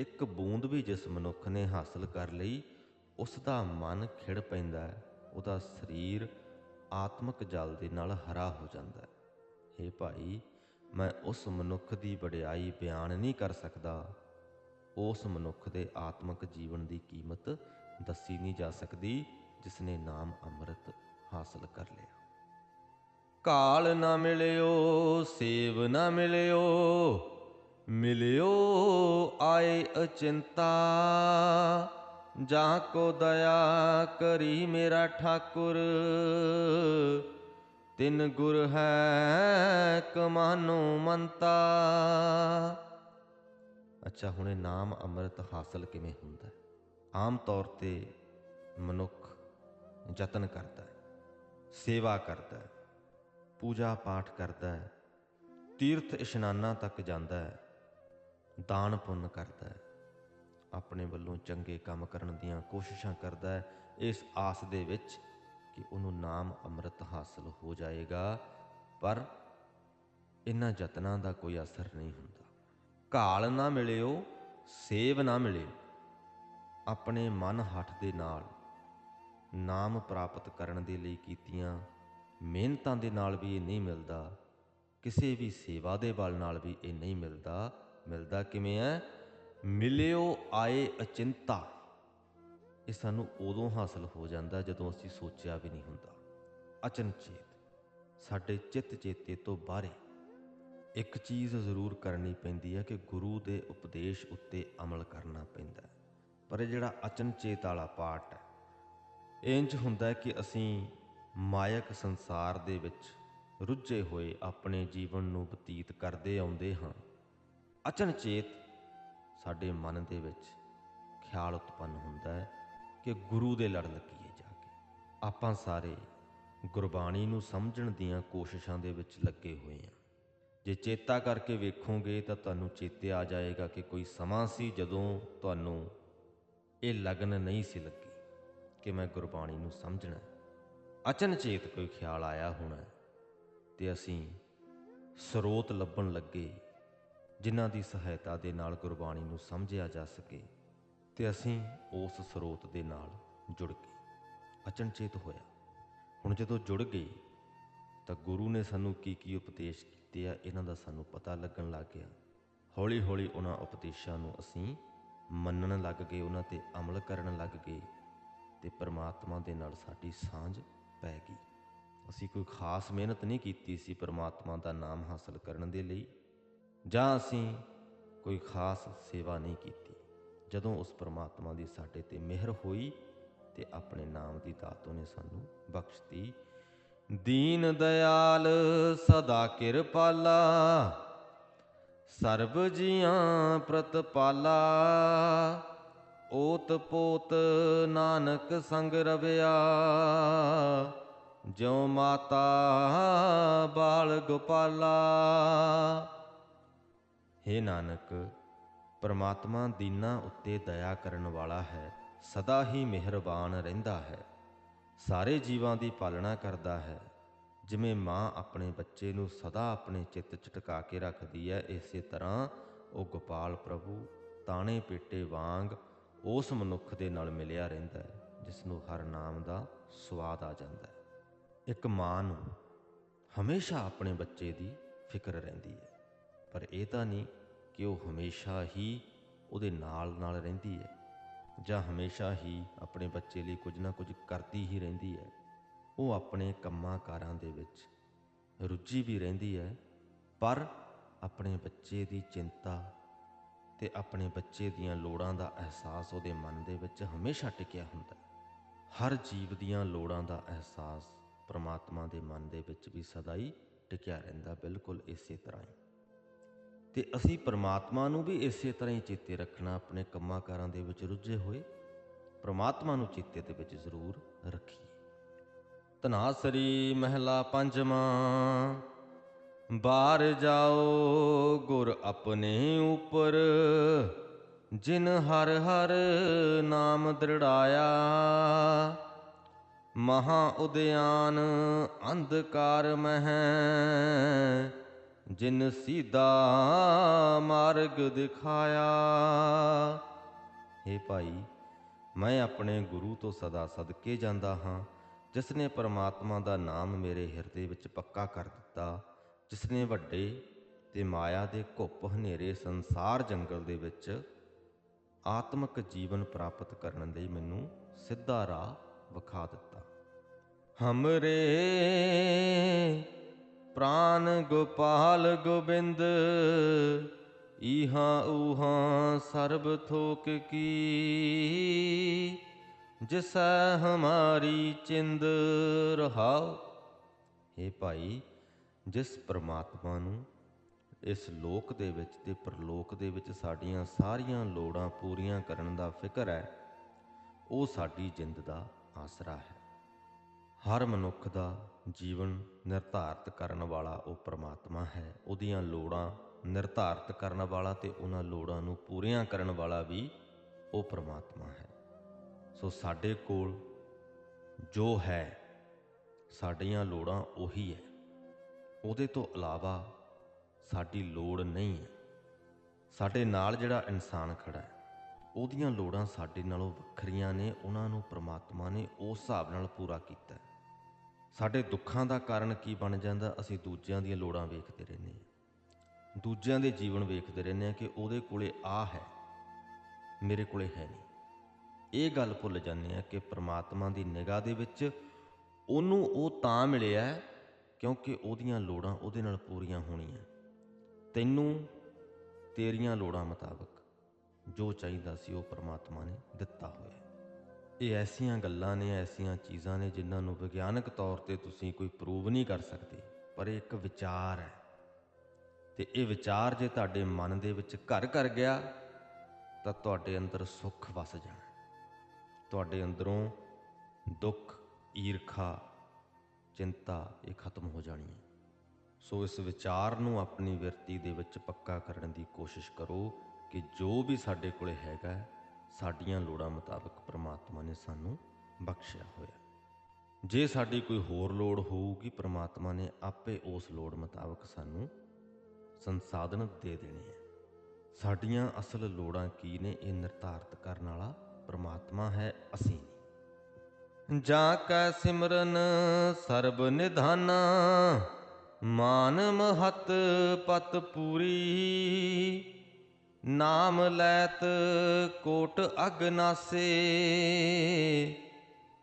ਇੱਕ ਬੂੰਦ ਵੀ ਜਿਸ ਮਨੁੱਖ ਨੇ ਹਾਸਲ ਕਰ ਲਈ, ਉਸ ਦਾ ਮਨ ਖਿੜ ਪੈਂਦਾ ਹੈ, ਉਹਦਾ ਸਰੀਰ ਆਤਮਿਕ ਜਲ ਦੇ ਨਾਲ ਹਰਾ ਹੋ ਜਾਂਦਾ ਹੈ। हे ਭਾਈ, ਮੈਂ ਉਸ ਮਨੁੱਖ ਦੀ ਵਡਿਆਈ ਬਿਆਨ ਨਹੀਂ ਕਰ ਸਕਦਾ। ਉਸ ਮਨੁੱਖ ਦੇ ਆਤਮਿਕ ਜੀਵਨ ਦੀ ਕੀਮਤ ਦੱਸੀ ਨਹੀਂ ਜਾ ਸਕਦੀ, ਜਿਸ ਨੇ ਨਾਮ ਅੰਮ੍ਰਿਤ ਹਾਸਲ ਕਰ ਲਿਆ। ਕਾਲ ਨਾ ਮਿਲਿਓ, ਸੇਵ ਨਾ ਮਿਲਿਓ ਮਿਲਿਓ ਆਏ ਅਚਿੰਤਾ, ਜਾਂ ਕੋ ਦਇਆ ਕਰੀ ਮੇਰਾ ਠਾਕੁਰ। ਤਿੰਨ ਗੁਰ ਹੈ ਕਮਾਨੋ ਮੰਤਾ। ਅੱਛਾ, ਹੁਣੇ ਨਾਮ ਅੰਮ੍ਰਿਤ ਹਾਸਲ ਕਿਵੇਂ ਹੁੰਦਾ? ਹੈ ਆਮ ਤੌਰ ਤੇ ਮਨੁੱਖ ਯਤਨ ਕਰਦਾ ਹੈ, ਸੇਵਾ ਕਰਦਾ ਹੈ ਪੂਜਾ ਪਾਠ ਕਰਦਾ ਹੈ, ਤੀਰਥ ਇਸ਼ਨਾਨਾਂ ਤੱਕ ਜਾਂਦਾ ਹੈ। ਦਾਨ ਪੁੰਨ ਕਰਦਾ ਹੈ। ਆਪਣੇ ਵੱਲੋਂ ਚੰਗੇ ਕੰਮ ਕਰਨ ਦੀਆਂ ਕੋਸ਼ਿਸ਼ਾਂ ਕਰਦਾ ਹੈ। ਇਸ ਆਸ ਦੇ ਵਿੱਚ ਕਿ ਉਹਨੂੰ ਨਾਮ ਅੰਮ੍ਰਿਤ ਹਾਸਲ ਹੋ ਜਾਏਗਾ, ਪਰ ਇਹਨਾਂ ਯਤਨਾਂ ਦਾ ਕੋਈ ਅਸਰ ਨਹੀਂ ਹੁੰਦਾ। ਘਾਲ ਨਾ ਮਿਲਿਓ, ਸੇਵ ਨਾ ਮਿਲੇ ਆਪਣੇ ਮਨ ਹੱਠ ਦੇ ਨਾਲ ਨਾਮ ਪ੍ਰਾਪਤ ਕਰਨ ਦੇ ਲਈ ਕੀਤੀਆਂ ਮਿਹਨਤਾਂ ਦੇ ਨਾਲ ਵੀ ਇਹ ਨਹੀਂ ਮਿਲਦਾ, ਕਿਸੇ ਵੀ ਸੇਵਾ ਦੇ ਬਲ ਨਾਲ ਵੀ ਇਹ ਨਹੀਂ ਮਿਲਦਾ। ਮਿਲਦਾ ਕਿਵੇਂ ਹੈ? ਮਿਲਿਓ, ਆਏ ਅਚਿੰਤਾ। ਇਹ ਸਾਨੂੰ ਉਦੋਂ ਹਾਸਲ ਹੋ ਜਾਂਦਾ ਜਦੋਂ ਅਸੀਂ ਸੋਚਿਆ ਵੀ ਨਹੀਂ ਹੁੰਦਾ। ਅਚਨਚੇਤ, ਸਾਡੇ ਚਿੱਤ ਚੇਤੇ ਤੋਂ ਬਾਹਰੇ ਇੱਕ ਚੀਜ਼ ਜ਼ਰੂਰ ਕਰਨੀ ਪੈਂਦੀ ਹੈ ਕਿ ਗੁਰੂ ਦੇ ਉਪਦੇਸ਼ ਉੱਤੇ ਅਮਲ ਕਰਨਾ ਪੈਂਦਾ ਹੈ। ਪਰ ਇਹ ਜਿਹੜਾ ਅਚਨਚੇਤ ਵਾਲਾ ਪਾਰਟ ਹੈ ਇੰਜ ਹੁੰਦਾ ਕਿ ਅਸੀਂ ਮਾਇਕ ਸੰਸਾਰ ਦੇ ਵਿੱਚ ਰੁੱਝੇ ਹੋਏ ਆਪਣੇ ਜੀਵਨ ਨੂੰ ਬਤੀਤ ਕਰਦੇ ਆਉਂਦੇ ਹਾਂ। ਅਚਨਚੇਤ ਸਾਡੇ ਮਨ ਦੇ ਵਿੱਚ ਖਿਆਲ ਉਤਪੰਨ ਹੁੰਦਾ ਹੈ ਕਿ ਗੁਰੂ ਦੇ ਲੜ ਲੱਗੀਏ ਜਾ ਕੇ। ਆਪਾਂ ਸਾਰੇ ਗੁਰਬਾਣੀ ਨੂੰ ਸਮਝਣ ਦੀਆਂ ਕੋਸ਼ਿਸ਼ਾਂ ਦੇ ਵਿੱਚ ਲੱਗੇ ਹੋਏ ਹਾਂ। ਜੇ ਚੇਤਾ ਕਰਕੇ ਵੇਖੋਗੇ ਤਾਂ ਤੁਹਾਨੂੰ ਚੇਤੇ ਆ ਜਾਏਗਾ ਕਿ ਕੋਈ ਸਮਾਂ ਸੀ ਜਦੋਂ ਤੁਹਾਨੂੰ ਇਹ ਲਗਨ ਨਹੀਂ ਸੀ ਲੱਗੀ ਕਿ ਮੈਂ ਗੁਰਬਾਣੀ ਨੂੰ ਸਮਝਣਾ ਅਚਨਚੇਤ ਕੋਈ ਖਿਆਲ ਆਇਆ ਹੋਣਾ ਹੈ ਤੇ ਅਸੀਂ ਸਰੋਤ ਲੱਭਣ ਲੱਗੇ ਜਿਨ੍ਹਾਂ ਦੀ ਸਹਾਇਤਾ ਦੇ ਨਾਲ ਗੁਰਬਾਣੀ ਨੂੰ ਸਮਝਿਆ ਜਾ ਸਕੇ ਤੇ ਅਸੀਂ ਉਸ ਸਰੋਤ ਦੇ ਨਾਲ ਜੁੜ ਗਏ ਅਚਨਚੇਤ ਹੋਇਆ। ਹੁਣ ਜਦੋਂ ਜੁੜ ਗਏ ਤਾਂ ਗੁਰੂ ਨੇ ਸਾਨੂੰ ਕੀ ਕੀ ਉਪਦੇਸ਼ ਕੀਤੇ ਆ ਇਹਨਾਂ ਦਾ ਸਾਨੂੰ ਪਤਾ ਲੱਗਣ ਲੱਗ ਗਿਆ। ਹੌਲੀ ਹੌਲੀ ਉਹਨਾਂ ਉਪਦੇਸ਼ਾਂ ਨੂੰ ਅਸੀਂ ਮੰਨਣ ਲੱਗ ਗਏ, ਉਹਨਾਂ ਤੇ ਅਮਲ ਕਰਨ ਲੱਗ ਗਏ ਤੇ ਪ੍ਰਮਾਤਮਾ ਦੇ ਨਾਲ ਸਾਡੀ ਸਾਂਝ ਪੈ ਗਈ। ਅਸੀਂ ਕੋਈ ਖਾਸ ਮਿਹਨਤ ਨਹੀਂ ਕੀਤੀ ਸੀ ਪ੍ਰਮਾਤਮਾ ਦਾ ਨਾਮ ਹਾਸਲ ਕਰਨ ਦੇ ਲਈ। ਜਾਂ ਅਸੀਂ ਕੋਈ ਖਾਸ ਸੇਵਾ ਨਹੀਂ ਕੀਤੀ, ਜਦੋਂ ਉਸ ਪ੍ਰਮਾਤਮਾ ਦੀ ਸਾਡੇ ਤੇ ਮਿਹਰ ਹੋਈ ਤੇ ਆਪਣੇ ਨਾਮ ਦੀ ਦਾਤ ਉਹਨੇ ਸਾਨੂੰ ਬਖਸ਼ਤੀ। ਦੀਨ ਦਿਆਲ ਸਦਾ ਕਿਰਪਾਲਾ, ਸਰਬ ਜੀਆਂ ਪ੍ਰਤਪਾਲਾ ਓਤ ਪੋਤ ਨਾਨਕ ਸੰਗ ਰਵਿਆ, ਜਿਉ ਮਾਤਾ ਬਾਲ ਗੋਪਾਲਾ। ਹੇ ਨਾਨਕ, ਪਰਮਾਤਮਾ ਦੀਨਾ ਉੱਤੇ ਦਇਆ ਕਰਨ ਵਾਲਾ ਹੈ, ਸਦਾ ਹੀ ਮਿਹਰਬਾਨ ਰਹਿੰਦਾ ਹੈ। ਸਾਰੇ ਜੀਵਾਂ ਦੀ ਪਾਲਣਾ ਕਰਦਾ ਹੈ, ਜਿਵੇਂ ਮਾਂ ਆਪਣੇ ਬੱਚੇ ਨੂੰ ਸਦਾ ਆਪਣੇ ਚਿੱਤ 'ਚ ਟਿਕਾ ਕੇ ਰੱਖਦੀ ਹੈ, ਇਸੇ ਤਰ੍ਹਾਂ ਉਹ ਗੋਪਾਲ ਪ੍ਰਭੂ, ਤਾਣੇ ਪੇਟੇ ਵਾਂਗ ਉਸ ਮਨੁੱਖ ਦੇ ਨਾਲ ਮਿਲਿਆ ਰਹਿੰਦਾ ਹੈ ਜਿਸ ਨੂੰ ਹਰ ਨਾਮ ਦਾ ਸਵਾਦ ਆ ਜਾਂਦਾ ਹੈ। ਇੱਕ ਮਾਂ ਨੂੰ ਹਮੇਸ਼ਾ ਆਪਣੇ ਬੱਚੇ ਦੀ ਫਿਕਰ ਰਹਿੰਦੀ ਹੈ, ਪਰ ਇਹ ਤਾਂ ਨਹੀਂ ਕਿ ਉਹ ਹਮੇਸ਼ਾ ਹੀ ਉਹਦੇ ਨਾਲ ਨਾਲ ਰਹਿੰਦੀ ਹੈ ਜਾਂ ਹਮੇਸ਼ਾ ਹੀ ਆਪਣੇ ਬੱਚੇ ਲਈ ਕੁਝ ਨਾ ਕੁਝ ਕਰਦੀ ਹੀ ਰਹਿੰਦੀ ਹੈ। ਉਹ ਆਪਣੇ ਕੰਮਾਂ ਕਾਰਾਂ ਦੇ ਵਿੱਚ ਰੁੱਝੀ ਵੀ ਰਹਿੰਦੀ ਹੈ, ਪਰ ਆਪਣੇ ਬੱਚੇ ਦੀ ਚਿੰਤਾ ਤੇ ਆਪਣੇ ਬੱਚੇ ਦੀਆਂ ਲੋੜਾਂ ਦਾ ਅਹਿਸਾਸ ਉਹਦੇ ਮਨ ਦੇ ਵਿੱਚ ਹਮੇਸ਼ਾ ਟਿਕਿਆ ਹੁੰਦਾ ਹੈ। ਹਰ ਜੀਵ ਦੀਆਂ ਲੋੜਾਂ ਦਾ ਅਹਿਸਾਸ ਪ੍ਰਮਾਤਮਾ ਦੇ ਮਨ ਦੇ ਵਿੱਚ ਵੀ ਸਦਾ ਹੀ ਟਿਕਿਆ ਰਹਿੰਦਾ, ਬਿਲਕੁਲ ਇਸੇ ਤਰ੍ਹਾਂ ਹੀ। ਤੇ ਅਸੀਂ ਪਰਮਾਤਮਾ ਨੂੰ ਵੀ ਇਸੇ ਤਰ੍ਹਾਂ ਹੀ ਚੇਤੇ ਰੱਖਣਾ, ਆਪਣੇ ਕੰਮਾਂ ਕਾਰਾਂ ਦੇ ਵਿੱਚ ਰੁੱਝੇ ਹੋਏ। ਪਰਮਾਤਮਾ ਨੂੰ ਚੇਤੇ ਦੇ ਵਿੱਚ ਜ਼ਰੂਰ ਰੱਖੀਏ। ਤਨਾਸਰੀ ਮਹਿਲਾ ਪੰਜਵਾਂ, ਬਾਹਰ ਜਾਓ, ਗੁਰ ਆਪਣੇ ਉਪਰ। ਜਿਨ ਹਰ ਹਰ ਨਾਮ ਦ੍ਰਿੜਾਇਆ, ਮਹਾ ਉਦਿਆਨ ਅੰਧਕਾਰ ਮਹਿ। ਜਿਨ ਸੀਧਾ ਮਾਰਗ ਦਿਖਾਇਆ। हे ਭਾਈ, ਮੈਂ ਆਪਣੇ ਗੁਰੂ ਤੋਂ ਸਦਾ ਸਦਕੇ ਜਾਂਦਾ ਹਾਂ। ਜਿਸ ਨੇ ਪਰਮਾਤਮਾ ਦਾ ਨਾਮ ਮੇਰੇ ਹਿਰਦੇ ਵਿੱਚ ਪੱਕਾ ਕਰ ਦਿੱਤਾ ਜਿਸ ਨੇ ਵੱਡੇ ਤੇ ਮਾਇਆ ਦੇ ਘੁੱਪ ਹਨੇਰੇ ਸੰਸਾਰ ਜੰਗਲ ਦੇ ਵਿੱਚ ਆਤਮਿਕ ਜੀਵਨ ਪ੍ਰਾਪਤ ਕਰਨ ਲਈ ਮੈਨੂੰ ਸਿੱਧਾ ਰਾਹ ਵਿਖਾ ਦਿੱਤਾ। ਹਮਰੇ ਪ੍ਰਾਨ ਗੋਪਾਲ ਗੋਬਿੰਦ, ਈਹਾਂ ਊਹਾਂ ਸਰਬ ਥੋਕ ਕੀ। ਜਿਸੈ ਹਮਾਰੀ ਚਿੰਦ ਰਹਾਓ हे ਭਾਈ, ਜਿਸ ਪ੍ਰਮਾਤਮਾ ਨੂੰ, ਇਸ ਲੋਕ ਦੇ ਵਿੱਚ ਤੇ ਪਰਲੋਕ ਦੇ ਵਿੱਚ ਸਾਡੀਆਂ ਸਾਰੀਆਂ ਲੋੜਾਂ ਪੂਰੀਆਂ ਕਰਨ ਦਾ ਫਿਕਰ ਹੈ, ਉਹ ਸਾਡੀ ਜਿੰਦ ਦਾ ਆਸਰਾ ਹੈ। ਹਰ ਮਨੁੱਖ ਦਾ ਜੀਵਨ ਨਿਰਧਾਰਤ ਕਰਨ ਵਾਲਾ ਉਹ ਪ੍ਰਮਾਤਮਾ ਹੈ। ਉਹਦੀਆਂ ਲੋੜਾਂ ਨਿਰਧਾਰਤ ਕਰਨ ਵਾਲਾ ਤੇ ਉਹਨਾਂ ਲੋੜਾਂ ਨੂੰ ਪੂਰੀਆਂ ਕਰਨ ਵਾਲਾ ਵੀ ਉਹ ਪ੍ਰਮਾਤਮਾ ਹੈ। ਸੋ ਸਾਡੇ ਕੋਲ ਜੋ ਹੈ, ਸਾਡੀਆਂ ਲੋੜਾਂ ਉਹੀ ਹੈ। ਉਹਦੇ ਤੋਂ ਇਲਾਵਾ ਸਾਡੀ ਲੋੜ ਨਹੀਂ ਹੈ। ਸਾਡੇ ਨਾਲ ਜਿਹੜਾ ਇਨਸਾਨ ਖੜਾ ਹੈ, ਉਹਦੀਆਂ ਲੋੜਾਂ ਸਾਡੇ ਨਾਲੋਂ ਵੱਖਰੀਆਂ ਨੇ, ਉਹਨਾਂ ਨੂੰ ਪ੍ਰਮਾਤਮਾ ਨੇ ਉਸ ਹਿਸਾਬ ਨਾਲ ਪੂਰਾ ਕੀਤਾ ਹੈ। ਸਾਡੇ ਦੁੱਖਾਂ ਦਾ ਕਾਰਨ ਕੀ ਬਣ ਜਾਂਦਾ, ਅਸੀਂ ਦੂਜਿਆਂ ਦੀਆਂ ਲੋੜਾਂ ਵੇਖਦੇ ਰਹਿੰਦੇ ਹਾਂ। ਦੂਜਿਆਂ ਦੇ ਜੀਵਨ ਵੇਖਦੇ ਰਹਿੰਦੇ ਹਾਂ ਕਿ ਉਹਦੇ ਕੋਲੇ ਆ ਹੈ, ਮੇਰੇ ਕੋਲੇ ਹੈ ਨਹੀਂ। ਇਹ ਗੱਲ ਭੁੱਲ ਜਾਂਦੇ ਹਾਂ ਕਿ ਪ੍ਰਮਾਤਮਾ ਦੀ ਨਿਗਾਹ ਦੇ ਵਿੱਚ ਉਹਨੂੰ ਉਹ ਤਾਂ ਮਿਲਿਆ ਕਿਉਂਕਿ ਉਹਦੀਆਂ ਲੋੜਾਂ ਉਹਦੇ ਨਾਲ ਪੂਰੀਆਂ ਹੋਣੀਆਂ। ਤੈਨੂੰ ਤੇਰੀਆਂ ਲੋੜਾਂ ਮੁਤਾਬਕ ਜੋ ਚਾਹੀਦਾ ਸੀ ਉਹ ਪ੍ਰਮਾਤਮਾ ਨੇ ਦਿੱਤਾ ਹੋਇਆ ਇਹ ਐਸੀਆਂ ਗੱਲਾਂ ਨੇ, ਐਸੀਆਂ ਚੀਜ਼ਾਂ ਨੇ ਜਿਨ੍ਹਾਂ ਨੂੰ ਵਿਗਿਆਨਕ ਤੌਰ ਤੇ ਤੁਸੀਂ ਕੋਈ ਪ੍ਰੂਵ ਨਹੀਂ ਕਰ ਸਕਦੇ। ਪਰ ਇਹ ਇੱਕ ਵਿਚਾਰ ਹੈ। ਤੇ ਇਹ ਵਿਚਾਰ ਜੇ ਤੁਹਾਡੇ ਮਨ ਦੇ ਵਿੱਚ ਘਰ ਕਰ ਗਿਆ, ਤਾਂ ਤੁਹਾਡੇ ਅੰਦਰ ਸੁੱਖ ਵਸ ਜਾਣਾ। ਤੁਹਾਡੇ ਅੰਦਰੋਂ ਦੁੱਖ, ਈਰਖਾ, ਚਿੰਤਾ ਇਹ ਖਤਮ ਹੋ ਜਾਣੀ ਹੈ। ਸੋ ਇਸ ਵਿਚਾਰ ਨੂੰ ਆਪਣੀ ਵਿਰਤੀ ਦੇ ਵਿੱਚ ਪੱਕਾ ਕਰਨ ਦੀ ਕੋਸ਼ਿਸ਼ ਕਰੋ ਕਿ ਜੋ ਵੀ ਸਾਡੇ ਕੋਲੇ ਹੈਗਾ ਸਾਡੀਆਂ ਲੋੜਾਂ ਮੁਤਾਬਕ ਪ੍ਰਮਾਤਮਾ ਨੇ ਸਾਨੂੰ ਬਖਸ਼ਿਆ ਹੋਇਆ। ਜੇ ਸਾਡੀ ਕੋਈ ਹੋਰ ਲੋੜ ਹੋਊਗੀ, ਪ੍ਰਮਾਤਮਾ ਨੇ ਆਪੇ ਉਸ ਲੋੜ ਮੁਤਾਬਕ ਸਾਨੂੰ ਸੰਸਾਧਨ ਦੇ ਦੇਣੇ ਹੈ ਸਾਡੀਆਂ ਅਸਲ ਲੋੜਾਂ ਕੀ ਨੇ, ਇਹ ਨਿਰਧਾਰਤ ਕਰਨ ਵਾਲਾ ਪ੍ਰਮਾਤਮਾ ਹੈ, ਅਸੀਂ ਨਹੀਂ। ਜਾਂ ਕੈ ਸਿਮਰਨ ਸਰਬ ਨਿਧਾਨਾ, ਮਾਨ ਮਹਤ ਪਤ ਪੂਰੀ ਨਾਮ ਲੈਤ ਕੋਟ ਅਗਨਾਸੇ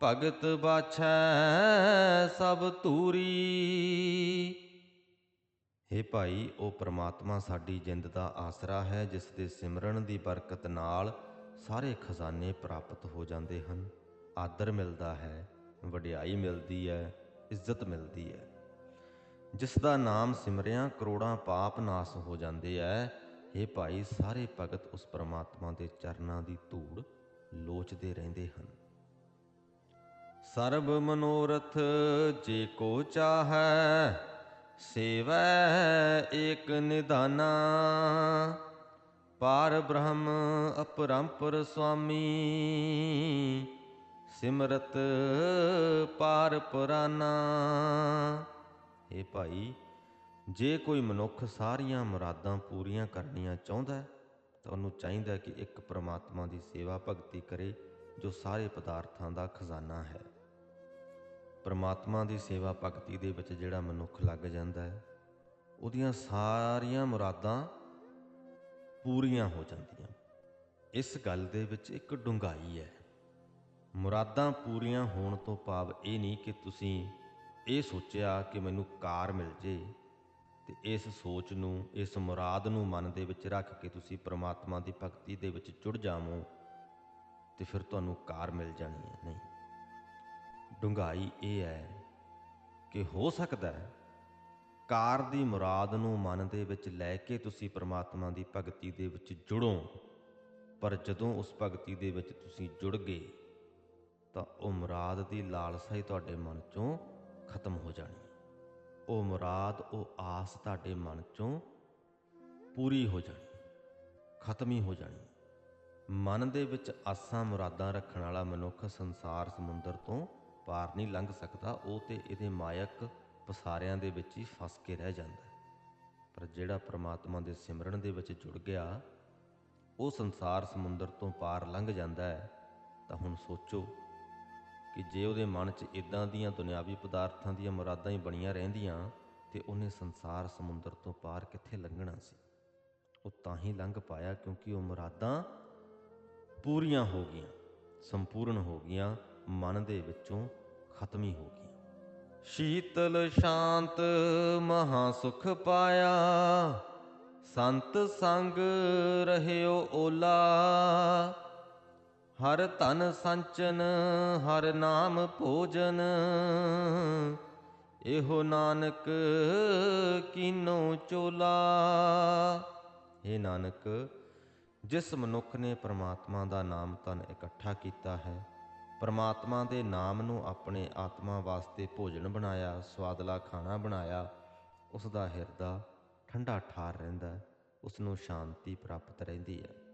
ਭਗਤ ਬਾਛੈ ਸਭ ਧੂਰੀ। ਹੇ ਭਾਈ, ਉਹ ਪ੍ਰਮਾਤਮਾ ਸਾਡੀ ਜਿੰਦ ਦਾ ਆਸਰਾ ਹੈ, ਜਿਸ ਦੇ ਸਿਮਰਨ ਦੀ ਬਰਕਤ ਨਾਲ ਸਾਰੇ ਖਜ਼ਾਨੇ ਪ੍ਰਾਪਤ ਹੋ ਜਾਂਦੇ ਹਨ। ਆਦਰ ਮਿਲਦਾ ਹੈ, ਵਡਿਆਈ ਮਿਲਦੀ ਹੈ, ਇੱਜ਼ਤ ਮਿਲਦੀ ਹੈ। ਜਿਸ ਦਾ ਨਾਮ ਸਿਮਰਿਆ ਕਰੋੜਾਂ ਪਾਪ ਨਾਸ ਹੋ ਜਾਂਦੇ ਐ ਇਹ ਭਾਈ ਸਾਰੇ ਭਗਤ ਉਸ ਪ੍ਰਮਾਤਮਾ ਦੇ ਚਰਨਾਂ ਦੀ ਧੂੜ ਲੋਚਦੇ ਰਹਿੰਦੇ ਹਨ। ਸਰਬ ਮਨੋਰਥ ਜੇ ਕੋ ਚਾਹੈ, ਸੇਵੈ ਏਕ ਨਿਧਾਨਾ। ਪਾਰ ਬ੍ਰਹਮ ਅਪਰੰਪਰ ਸੁਆਮੀ, ਸਿਮਰਤ ਪਾਰ ਪੁਰਾਨਾ। ਇਹ ਭਾਈ ਜੇ ਕੋਈ ਮਨੁੱਖ ਸਾਰੀਆਂ ਮੁਰਾਦਾਂ ਪੂਰੀਆਂ ਕਰਨੀਆਂ ਚਾਹੁੰਦਾ ਹੈ, ਤਾਂ ਉਹਨੂੰ ਚਾਹੀਦਾ ਹੈ ਕਿ ਇੱਕ ਪ੍ਰਮਾਤਮਾ ਦੀ ਸੇਵਾ ਭਗਤੀ ਕਰੇ, ਜੋ ਸਾਰੇ ਪਦਾਰਥਾਂ ਦਾ ਖਜ਼ਾਨਾ ਹੈ। ਪ੍ਰਮਾਤਮਾ ਦੀ ਸੇਵਾ ਭਗਤੀ ਦੇ ਵਿੱਚ ਜਿਹੜਾ ਮਨੁੱਖ ਲੱਗ ਜਾਂਦਾ ਹੈ, ਉਹਦੀਆਂ ਸਾਰੀਆਂ ਮੁਰਾਦਾਂ ਪੂਰੀਆਂ ਹੋ ਜਾਂਦੀਆਂ। ਇਸ ਗੱਲ ਦੇ ਵਿੱਚ ਇੱਕ ਡੂੰਘਾਈ ਹੈ। ਮੁਰਾਦਾਂ ਪੂਰੀਆਂ ਹੋਣ ਤੋਂ ਭਾਵ ਇਹ ਨਹੀਂ ਕਿ ਤੁਸੀਂ ਇਹ ਸੋਚਿਆ ਕਿ ਮੈਨੂੰ ਕਾਰ ਮਿਲ ਜੇ ਤੇ ਇਸ ਸੋਚ ਨੂੰ, ਇਸ ਮੁਰਾਦ ਨੂੰ ਮਨ ਦੇ ਵਿੱਚ ਰੱਖ ਕੇ ਤੁਸੀਂ ਪ੍ਰਮਾਤਮਾ ਦੀ ਭਗਤੀ ਦੇ ਵਿੱਚ ਜੁੜ ਜਾਵੋ ਤੇ ਫਿਰ ਤੁਹਾਨੂੰ ਕਾਰ ਮਿਲ ਜਾਣੀ ਹੈ ਨਹੀਂ ਡੂੰਘਾਈ ਇਹ ਹੈ ਕਿ ਹੋ ਸਕਦਾ ਹੈ ਕਾਰ ਦੀ ਮੁਰਾਦ ਨੂੰ ਮਨ ਦੇ ਵਿੱਚ ਲੈ ਕੇ ਤੁਸੀਂ ਪ੍ਰਮਾਤਮਾ ਦੀ ਭਗਤੀ ਦੇ ਵਿੱਚ ਜੁੜੋ, ਪਰ ਜਦੋਂ ਉਸ ਭਗਤੀ ਦੇ ਵਿੱਚ ਤੁਸੀਂ ਜੁੜ ਗਏ ਤਾਂ ਉਹ ਮੁਰਾਦ ਦੀ ਲਾਲਸਾ ਹੀ ਤੁਹਾਡੇ ਮਨ ਚੋਂ ਖਤਮ ਹੋ ਜਾਣੀ ਹੈ। ਉਹ ਮੁਰਾਦ, ਉਹ ਆਸ ਤੁਹਾਡੇ ਮਨ ਚੋਂ ਪੂਰੀ ਹੋ ਜਾਣੀ, ਖਤਮ ਹੀ ਹੋ ਜਾਣੀ। ਮਨ ਦੇ ਵਿੱਚ ਆਸਾਂ ਮੁਰਾਦਾਂ ਰੱਖਣ ਵਾਲਾ ਮਨੁੱਖ ਸੰਸਾਰ ਸਮੁੰਦਰ ਤੋਂ ਪਾਰ ਨਹੀਂ ਲੰਘ ਸਕਦਾ, ਉਹ ਤੇ ਇਹਦੇ ਮਾਇਕ ਪਸਾਰਿਆਂ ਦੇ ਵਿੱਚ ਹੀ ਫਸ ਕੇ ਰਹਿ ਜਾਂਦਾ ਪਰ ਜਿਹੜਾ ਪ੍ਰਮਾਤਮਾ ਦੇ ਸਿਮਰਨ ਦੇ ਵਿੱਚ ਜੁੜ ਗਿਆ, ਉਹ ਸੰਸਾਰ ਸਮੁੰਦਰ ਤੋਂ ਪਾਰ ਲੰਘ ਜਾਂਦਾ ਹੈ, ਤਾਂ ਹੁਣ ਸੋਚੋ ਕਿ ਜੇ ਉਹਦੇ ਮਨ 'ਚ ਇਦਾਂ ਦੀਆਂ ਦੁਨਿਆਵੀ ਪਦਾਰਥਾਂ ਦੀਆਂ ਮੁਰਾਦਾਂ ਹੀ ਬਣੀਆਂ ਰਹਿੰਦੀਆਂ, ਤੇ ਉਹਨੇ ਸੰਸਾਰ ਸਮੁੰਦਰ ਤੋਂ ਪਾਰ ਕਿੱਥੇ ਲੰਘਣਾ ਸੀ? ਉਹ ਤਾਂ ਹੀ ਲੰਘ ਪਾਇਆ ਕਿਉਂਕਿ ਉਹ ਮੁਰਾਦਾਂ ਪੂਰੀਆਂ ਹੋ ਗਈਆਂ, ਸੰਪੂਰਨ ਹੋ ਗਈਆਂ, ਮਨ ਦੇ ਵਿੱਚੋਂ ਖਤਮ ਹੀ ਹੋ ਗਈਆਂ। ਸ਼ੀਤਲ ਸ਼ਾਂਤ ਮਹਾ ਸੁਖ ਪਾਇਆ, ਸੰਤ ਸੰਗ ਰਹਿਓ ਓਲਾ। ਹਰ ਧਨ ਸੰਚਨ, ਹਰ ਨਾਮ ਭੋਜਨ। ਇਹੋ ਨਾਨਕ ਕੀਨੋ ਚੋਲਾ। ਇਹ ਨਾਨਕ, ਜਿਸ ਮਨੁੱਖ ਨੇ ਪ੍ਰਮਾਤਮਾ ਦਾ ਨਾਮ ਤਨ ਇਕੱਠਾ ਕੀਤਾ ਹੈ, ਪਰਮਾਤਮਾ ਦੇ ਨਾਮ ਨੂੰ ਆਪਣੇ ਆਤਮਾ ਵਾਸਤੇ ਭੋਜਨ ਬਣਾਇਆ, ਸਵਾਦਲਾ ਖਾਣਾ ਬਣਾਇਆ ਉਸ ਦਾ ਹਿਰਦਾ ਠੰਡਾ ਠਾਰ ਰਹਿੰਦਾ ਹੈ ਉਸ ਨੂੰ ਸ਼ਾਂਤੀ ਪ੍ਰਾਪਤ ਰਹਿੰਦੀ ਹੈ।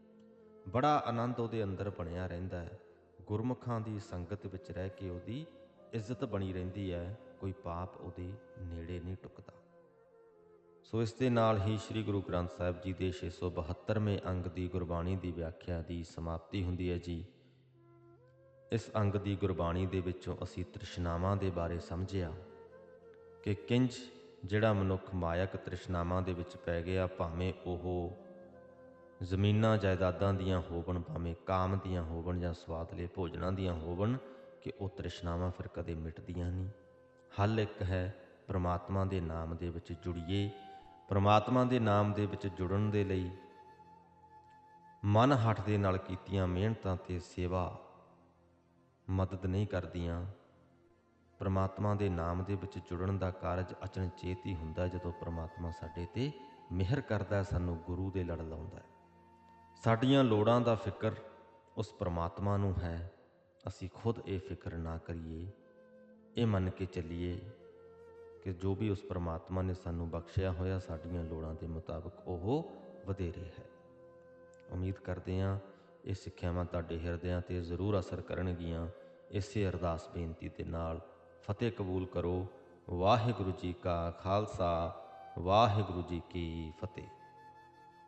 ਬੜਾ ਆਨੰਦ ਉਹਦੇ ਅੰਦਰ ਬਣਿਆ ਰਹਿੰਦਾ ਹੈ। ਗੁਰਮੁਖਾਂ ਦੀ ਸੰਗਤ ਵਿੱਚ ਰਹਿ ਕੇ ਉਹਦੀ ਇੱਜ਼ਤ ਬਣੀ ਰਹਿੰਦੀ ਹੈ। ਕੋਈ ਪਾਪ ਉਹਦੇ ਨੇੜੇ ਨਹੀਂ ਟੁਕਦਾ। ਸੋ ਇਸ ਦੇ ਨਾਲ ਹੀ ਸ੍ਰੀ ਗੁਰੂ ਗ੍ਰੰਥ ਸਾਹਿਬ ਜੀ ਦੇ 672ਵੇਂ ਅੰਗ ਦੀ ਗੁਰਬਾਣੀ ਦੀ ਵਿਆਖਿਆ ਦੀ ਸਮਾਪਤੀ ਹੁੰਦੀ ਹੈ ਜੀ। ਇਸ ਅੰਗ ਦੀ ਗੁਰਬਾਣੀ ਦੇ ਵਿੱਚੋਂ ਅਸੀਂ ਤ੍ਰਿਸ਼ਨਾਵਾਂ ਦੇ ਬਾਰੇ ਸਮਝਿਆ ਕਿ ਕਿੰਜ ਜਿਹੜਾ ਮਨੁੱਖ ਮਾਇਕ ਤ੍ਰਿਸ਼ਨਾਵਾਂ ਦੇ ਵਿੱਚ ਪੈ ਗਿਆ, ਭਾਵੇਂ ਉਹ ਜ਼ਮੀਨਾਂ ਜਾਇਦਾਦਾਂ ਦੀਆਂ ਹੋਵਣ, ਭਾਵੇਂ ਕਾਮ ਦੀਆਂ ਹੋਵਣ ਜਾਂ ਸਵਾਦਲੇ ਭੋਜਨਾਂ ਦੀਆਂ ਹੋਵਣ, ਕਿ ਉਹ ਤ੍ਰਿਸ਼ਨਾਵਾਂ ਫਿਰ ਕਦੇ ਮਿਟਦੀਆਂ ਨਹੀਂ। ਹੱਲ ਇੱਕ ਹੈ ਪ੍ਰਮਾਤਮਾ ਦੇ ਨਾਮ ਦੇ ਵਿੱਚ ਜੁੜੀਏ। ਪ੍ਰਮਾਤਮਾ ਦੇ ਨਾਮ ਦੇ ਵਿੱਚ ਜੁੜਨ ਦੇ ਲਈ ਮਨ ਹੱਠ ਦੇ ਨਾਲ ਕੀਤੀਆਂ ਮਿਹਨਤਾਂ ਤੇ ਸੇਵਾ ਮਦਦ ਨਹੀਂ ਕਰਦੀਆਂ। ਪ੍ਰਮਾਤਮਾ ਦੇ ਨਾਮ ਦੇ ਵਿੱਚ ਜੁੜਨ ਦਾ ਕਾਰਜ ਅਚਨਚੇਤ ਹੀ ਹੁੰਦਾ ਜਦੋਂ ਪ੍ਰਮਾਤਮਾ ਸਾਡੇ ਤੇ ਮਿਹਰ ਕਰਦਾ ਸਾਨੂੰ ਗੁਰੂ ਦੇ ਲੜ ਲਾਉਂਦਾ ਸਾਡੀਆਂ ਲੋੜਾਂ ਦਾ ਫਿਕਰ ਉਸ ਪਰਮਾਤਮਾ ਨੂੰ ਹੈ। ਅਸੀਂ ਖੁਦ ਇਹ ਫਿਕਰ ਨਾ ਕਰੀਏ। ਇਹ ਮੰਨ ਕੇ ਚੱਲੀਏ ਕਿ ਜੋ ਵੀ ਉਸ ਪਰਮਾਤਮਾ ਨੇ ਸਾਨੂੰ ਬਖਸ਼ਿਆ ਹੋਇਆ ਸਾਡੀਆਂ ਲੋੜਾਂ ਦੇ ਮੁਤਾਬਕ ਉਹ ਵਧੇਰੇ ਹੈ। ਉਮੀਦ ਕਰਦੇ ਹਾਂ ਇਹ ਸਿੱਖਿਆਵਾਂ ਤੁਹਾਡੇ ਹਿਰਦਿਆਂ ਤੇ ਜ਼ਰੂਰ ਅਸਰ ਕਰਨਗੀਆਂ। ਇਸੇ ਅਰਦਾਸ ਬੇਨਤੀ ਦੇ ਨਾਲ ਫਤਿਹ ਕਬੂਲ ਕਰੋ। ਵਾਹਿਗੁਰੂ ਜੀ ਕਾ ਖਾਲਸਾ, ਵਾਹਿਗੁਰੂ ਜੀ ਕੀ ਫਤਿਹ।